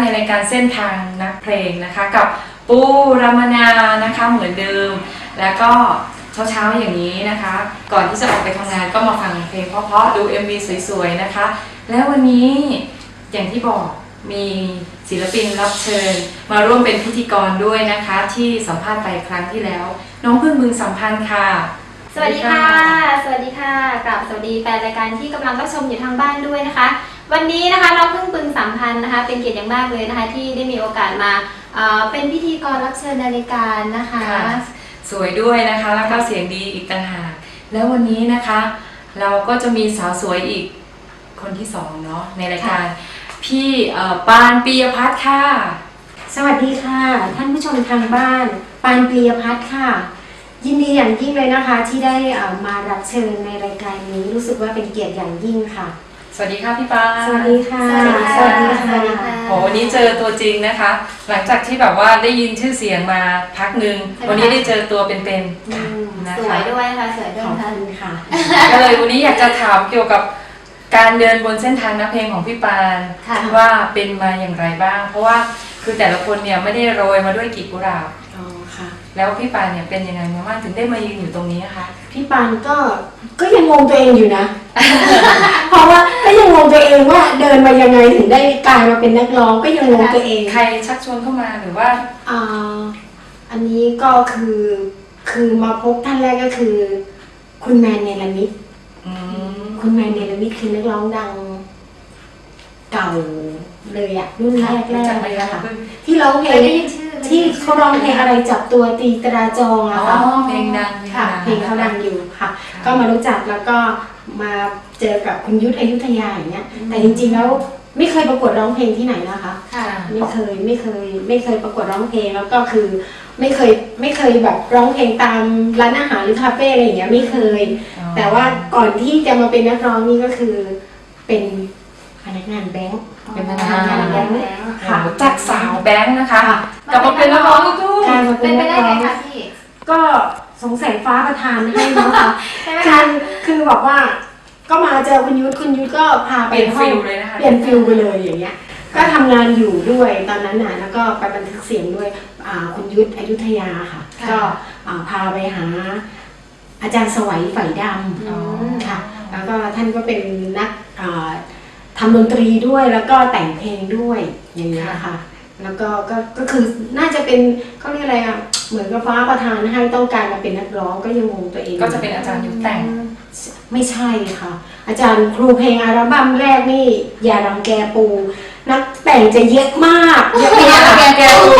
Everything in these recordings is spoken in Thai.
ในรายการเส้นทางนักเพลงนะคะ กับปูรามนานะคะเหมือนเดิม แล้วก็เช้าๆอย่างนี้นะคะ ก่อนที่จะออกไปทำงานก็มาฟังเพลงเพราะๆดู MV สวยๆนะคะ แล้ววันนี้อย่างที่บอกมีศิลปินรับเชิญ มาร่วมเป็นพิธีกรด้วยนะคะ ที่สัมภาษณ์ไปครั้งที่แล้ว น้องพึ่งบึงสัมพันธ์ค่ะ สวัสดีค่ะ สวัสดีค่ะกลับสวัสดีแฟนรายการที่กำลังรับชมอยู่ทางบ้านด้วยนะคะ วันนี้นะคะเราเพิ่งปึงสัมพันธ์นะคะ เป็นเกียรติอย่างมากเลยนะคะ ที่ได้มีโอกาสมาเอ่อเป็นพิธีกรรับเชิญในรายการนะคะ ค่ะ สวยด้วยนะคะแล้วก็เสียงดีอีกต่างหากแล้ววันนี้นะคะ เราก็จะมีสาวสวยอีกคนที่สองเนาะในรายการ พี่เอ่อปานปียพัฒน์ค่ะสวัสดีค่ะ ท่านผู้ชมทางบ้าน ปานปรียพัฒน์ค่ะ ยินดีอย่างยิ่งเลยนะคะ ที่ได้เอ่อมารับเชิญในรายการนี้รู้สึกว่าเป็นเกียรติอย่างยิ่งค่ะ สวัสดีค่ะพี่ปานสวัสดีค่ะ สวัสดีค่ะสวัสดีสวัสดีค่ะค่ะโหวันนี้เจอตัวจริงนะคะ หลังจากที่แบบว่าได้ยินชื่อเสียงมาพักหนึ่งใช่ไหม วันนี้ได้เจอตัวเป็นอืมๆนะสวคะยด้วยนะคะสวยด้วยขอบนะคะคุณค่ะ ก็เลยวันนี้อยากจะถามเกี่ยวกับ การเดินบนเส้นทางนักเพลงของพี่ปานค่ะ ว่าเป็นมาอย่างไรบ้าง เพราะว่าคือแต่ละคนเนี่ยไม่ได้โรยมาด้วยกีบกุหลาบอ๋อค่ะ แล้วพี่ปานเนี่ยเป็นยังไงมาบ้างถึงได้มายืนอยู่ตรงนี้นะคะ พี่ปานก็ก็ยังงงตัวเองอยู่นะ เพราะว่าก็ยังงงตัวเองว่าเดินมายังไงถึงได้กลายมาเป็นนักร้องก็ยังงงตัวเองใครชักชวนเข้ามาหรือว่าอ่าอันนี้ก็คือคือมาพบท่านแรกก็คือ คุณแมนเนลมิตอืม คุณแมนเนลมิตคือนักร้องดัง เก่าเลยอะรุ่นแรกแรรู้กจักไหมเลยคะอะค่ะเพิ่งที่ร้องเพเคลยงได้ยินชื่อที่เขาร้องเพลงอะไรจับตัวตีตราจองอ๋ออะค่ะเพลงดังค่ะ เพลงเขาดังอยู่ค่ะ ก็มารู้จักแล้วก็มาเจอกับคุณยุทธอยุธยาอย่างเงี้ย แต่จริงๆแล้วไม่เคยประกวดร้องเพลงที่ไหนนะคะค่ะไม่เคยไม่เคย ไม่เคยประกวดร้องเพลงแล้วก็คือ ไม่เคยไม่เคยแบบร้องเพลงตามร้านอาหารหรือคาเฟ่อะไรอย่างเงี้ยไม่เคยอ๋อ แต่ว่าก่อนที่จะมาเป็นนักร้องนี่ก็คือ เป็นพนักงานแบงค์เป็นพนักงานแบงค์ค่ะรู้จักสาวแบงค์นะคะค่ะกลับมาเป็นนักร้องลูกทุ่งกลายมาเป็เป็นนไปนักได้ร้อไงงคะพี่ก็สงสัยฟ้าประทานให้เนาะค่ะใช่ไหมคืคะอคือบอกว่า ก็มาเจอคุณยุทธคุณยุทธก็พาเปไปลี่ยนห้อฟิงลเลยนะคะเปลี่ยนฟิลไปเลยอย่างเงี้ยก็ทำงานอยู่ด้วยตอนนั้นน่ะแล้วก็ไปบันทึกเสียงด้วยอ่าคุณยุทธอยุธยาค่ะค่ะก็อ่าพาไปหา อาจารย์สวัยฝ่ายดอ๋อำค่ะ แล้วก็ท่านก็เป็นนักอ่าทำดนตรีด้วยแล้วก็แต่งเพลงด้วยอย่างเงี้ยค่ะ แล้วก็ก็ก็คือน่าจะเป็นเขาเรียกอะไรอะเหมือนกับฟ้าประทานให้ต้องการมาเป็นนักร้องก็ยังงงตัวเองก็จะเป็นอาจารย์ยุคแต่ง ไม่ใช่ค่ะ อาจารย์ครูเพลงอัลบั้มแรกนี่อย่ารังแกปู นักแต่งจะเยอะมากเยอะมากแกแกดู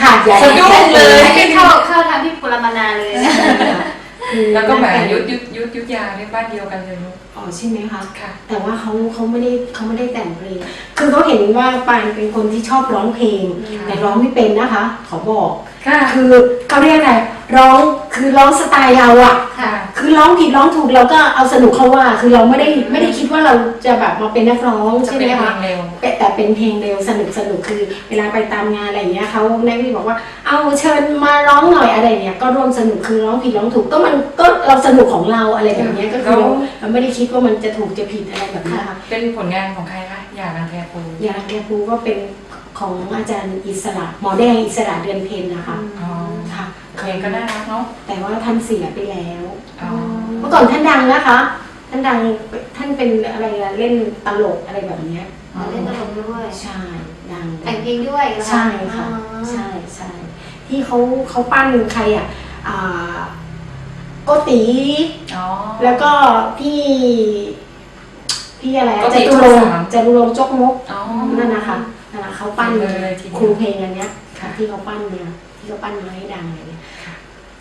ค่ะอย่าสะดุ้งเลยอันนี้เข้าเข้าทางพี่ปุรมานาเลยนะคือ แล้วก็แหมนัต่งยุทธยุทธยุทธยุทธยาเรียกบ้านเดียวกันเลยลูกอ๋อใช่ไหมคะ ค่ะ แต่ว่าเขาเขาไม่ได้เขาไม่ได้แต่งเพลง คือเขาเห็นว่าปานเป็นคนที่ชอบร้องเพลงค่ะแต่ร้องไม่เป็นนะคะขอบอก ค่ะคือเขาเรียกอะไรร้องคือร้องสไตล์เราอะค่ะ คือร้องผิดร้องถูกเราก็เอาสนุกเขาว่า คือเราไม่ได้ไม่ได้คิดว่าเราจะแบบมาเป็นนักร้องจะใช่ไหเป็มนเพลคะงเร็วแต่แต่เป็นเพลงเร็วสนุกสนุกคือเวลาไปตามงานอะไรอย่างเงี้ยเขาแนวี่บอกว่าเอาเชิญมาร้องหน่อยอะไรเงี้ยก็ร่วมสนุกคือร้องผิดร้องถูกก็มันก็เราสนุกของเราอะไรแบบเนี้ยก็คือเราเราไม่ได้คิดว่ามันจะถูกจะผิดอะไรแบบนี้ค่ะเป็นผลงานของใครคะอย่ารังแกปูยาแกปูก็เป็น ของอาจารย์อิสระ หมอแดงอิสระเดือนเพ็ญนะคะอ๋อค่ะเพลงก็น่ารักเนาะแต่ว่าท่านเสียไปแล้ว อ๋อเมื่อก่อนท่านดังนะคะ ท่านดังท่านเป็นอะไรอะเล่นตลกอะไรแบบเนี้ยอ๋อเล่นตลกด้วยใช่ดังแต่งเพลงด้วยเหรอใช่ค่ะอ๋อใช่ใช่ที่เขาเขาปั้นใครอะอ่าโกตีอ๋อแล้วก็พี่พี่อะไรอะโกจติตุรงค์ช่องสามจตุรงค์จกมกอ๋อนั่นนะคะนั่นนะ เขาปั้นเลยทีเดียวครูเพลงอันเนี้ยค่ะที่เขาปั้นเนี่ย ที่เขาปั้นมาให้ดังอะไรเงี้ย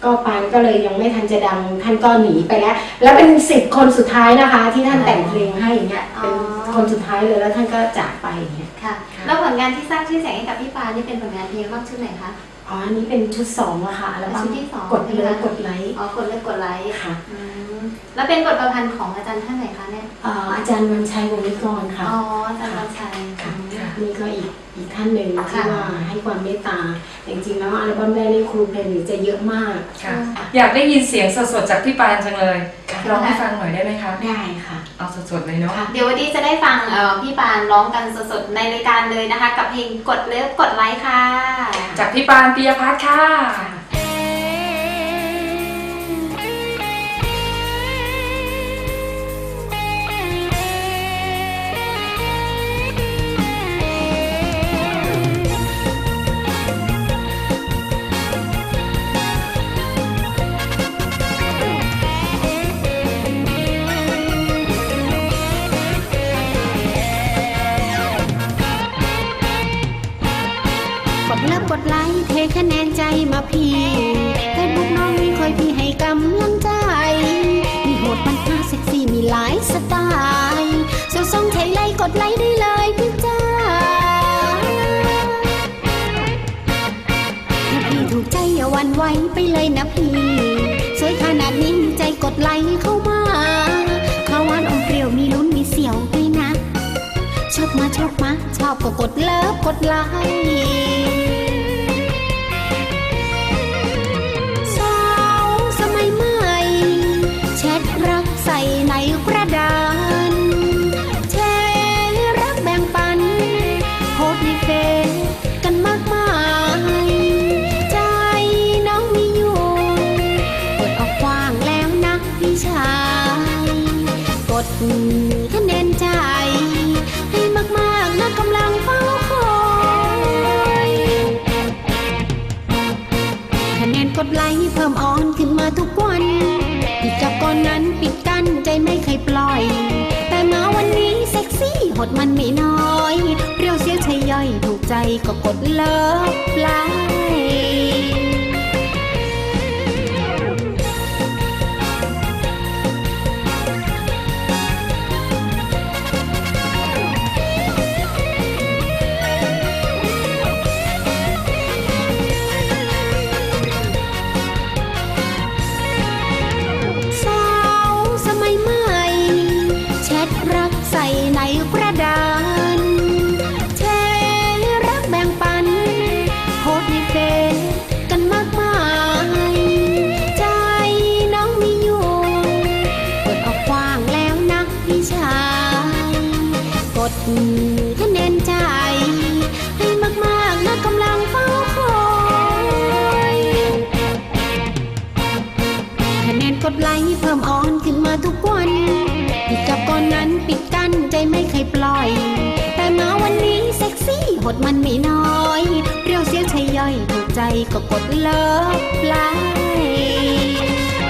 ก็ปานก็เลยยังไม่ทันจะดังท่านก็หนีไปแล้ว แล้วเป็นสิบคนสุดท้ายนะคะ ที่ท่านแต่งเพลงให้อย่างเงี้ยเป็นคนสุดท้ายเลยแล้วท่านก็จากไปอย่างเงี้ยค่ะ แล้วผลงานที่สร้างชื่อเสียงให้กับพี่ปานี่เป็นผลงานเพลงอัลบั้มชุดไหนคะอ๋ออันนี้เป็นชุดสองอะค่ะแล้วชุดที่สองกดเลยใช่ไหมคะกดไลค์อ๋อกดเลือกกดไลค์ค่ะอืมแล้วเป็นบทประพันธ์ของอาจารย์ท่านไหนคะเนี่ยเอ่ออาจารย์วันชัยวงศ์นิกรค่ะอ๋ออาจารย์วันชัยค่ะอืม นี่ก็อีกอีกท่านหนึ่งที่ค่ะว่าให้ความเมตตาแต่จริงๆแล้วอัลบั้มแรกนี่ครูเพลงจะเยอะมาก ค่ะ อยากได้ยินเสียงสดๆจากพี่ปานจังเลยค่ะ ร้องให้ฟังหน่อยได้ไหมคะ ได้ค่ะ เอาสดๆเลยเนาะค่ะเดี๋ยววันนี้จะได้ฟังเอ่อพี่ปานร้องกันสดๆในรายการเลยนะคะ กับเพลงกดเลิฟกดไลค์ค่ะ จากพี่ปานปิยพัฒน์ค่ะ ใจมาพี่เฟซบุ๊กน้องมีคอยพี่ให้กำลังใจ มีโหดปัญหาเซ็กซี่มีหลายสไตล์สาวทรงไทยไลค์กดไลค์ได้เลยพี่จ้าถ้าพี่ถูกใจอย่าวันไหวไปเลยนะพี่ สวยขนาดนี้ใจกดไลค์เข้ามาข้าวหวานอมเปรี้ยวมีลุ้นมีเสียวด้วยนะ ชอบมาชอบมาชอบก็กดเลิฟกดไลค์ หดมันไม่น้อยเปรี้ยวเสียวใช่ย่อยถูกใจก็กดเลิฟไลค์ อนปิดกับก่อนนั้นปิดกั้นใจไม่เคยปล่อย แต่มาวันนี้เซ็กซี่หดมันไม่น้อยเปรี้ยวเสียวใช่ย่อยถูกใจก็กดเลิฟไลค์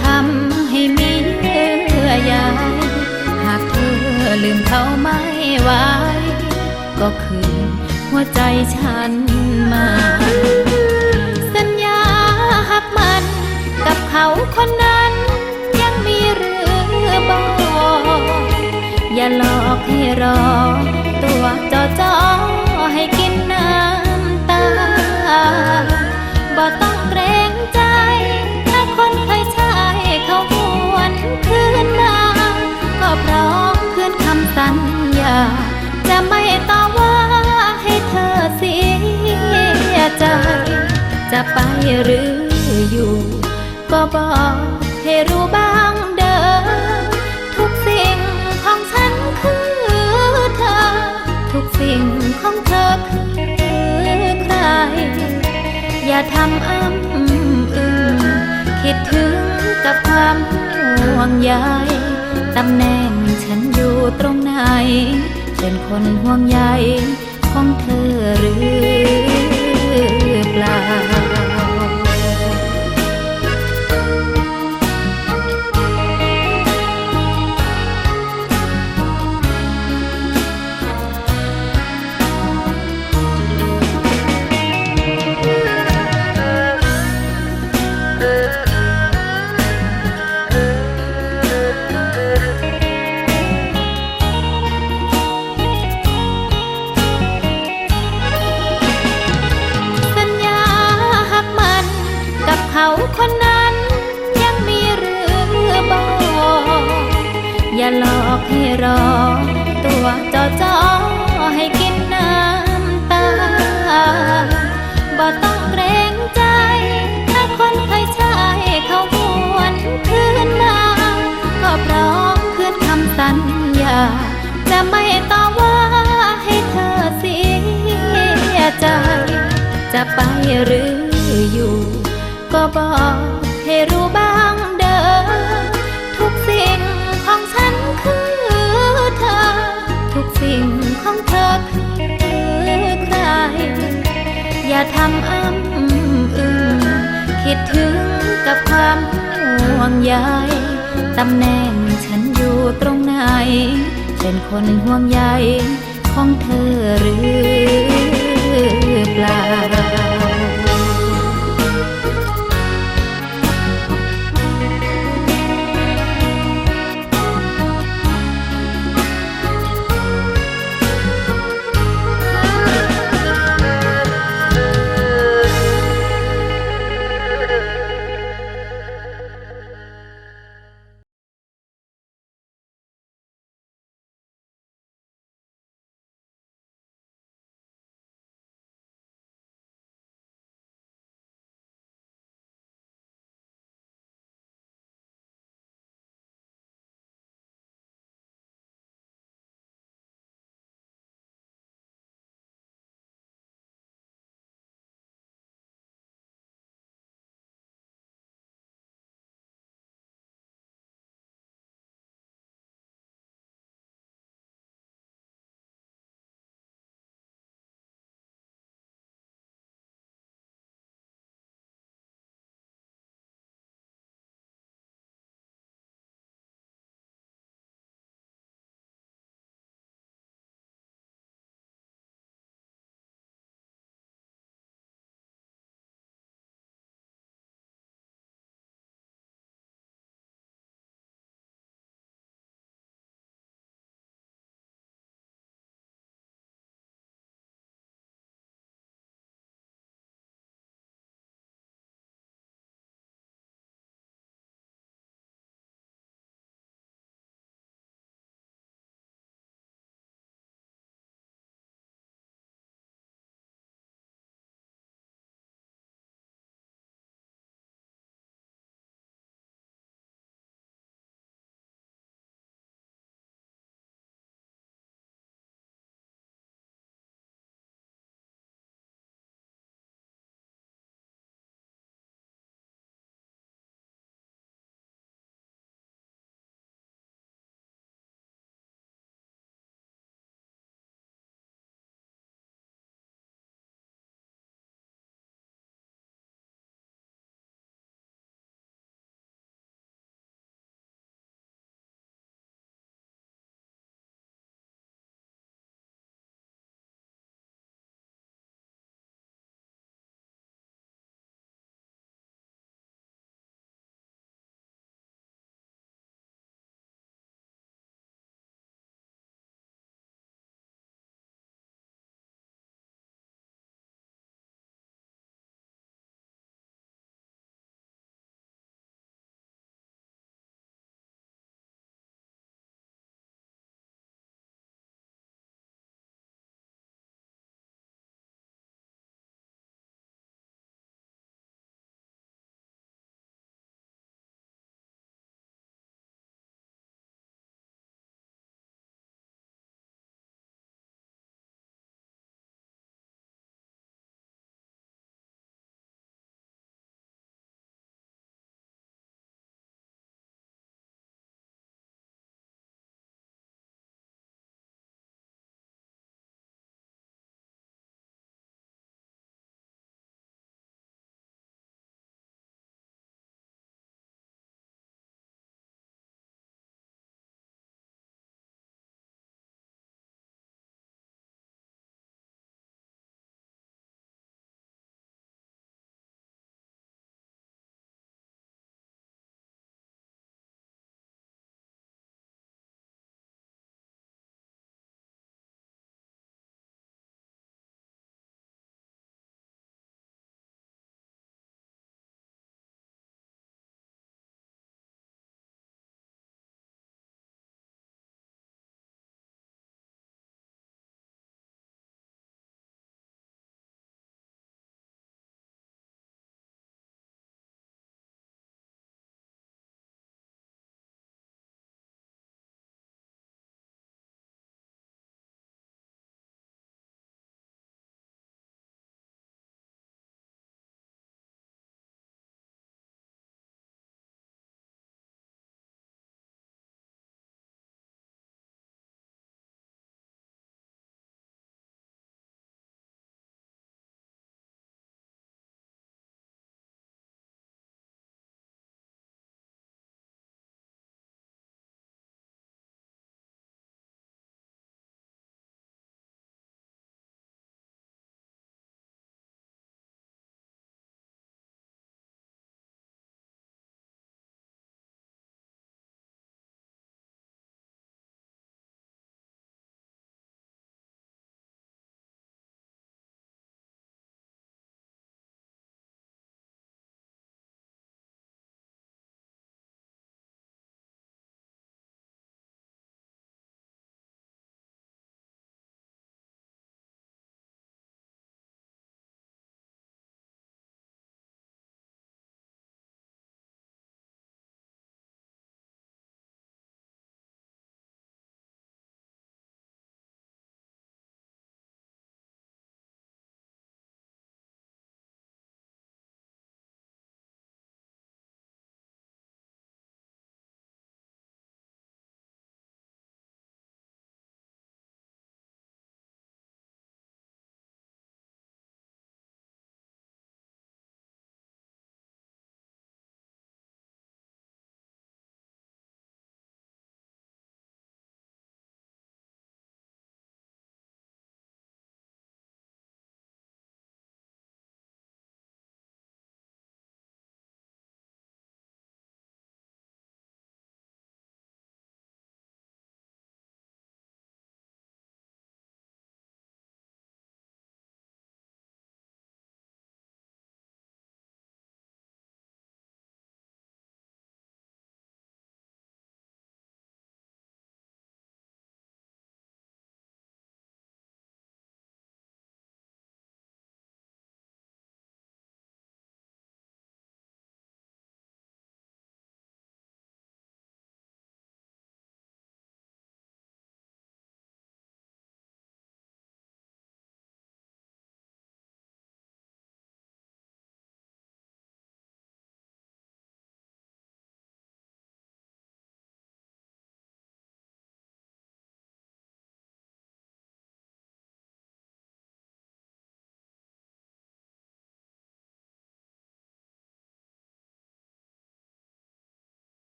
ทำให้มีเยื่อใยหากเธอลืมเขาไม่ไว้ก็คือหัวใจฉันมา สัญญาหักมันกับเขาคนนั้น ยังมีเรือบอก อย่าหลอกให้รอ ตัวจอจอให้กินน้ำ จะไม่ต่อว่าให้เธอเสียใจ จะไปหรืออยู่ ก็บอกให้รู้บ้างเด้อทุกสิ่งของฉันคือเธอ ทุกสิ่งของเธอคือใคร อย่าทำอ้ำอึงคิดถึงกับความห่วงใยตำแหน่ง ตรงไหน เป็นคนห่วงใยของเธอหรือเปล่า ให้รู้บ้างเด้อทุกสิ่งของฉันคือเธอ ทุกสิ่งของเธอคือใคร อย่าทำอ้ำอึงคิดถึงกับความห่วงใยตำแหน่งฉันอยู่ตรงไหน เป็นคนห่วงใยของเธอหรือเปล่า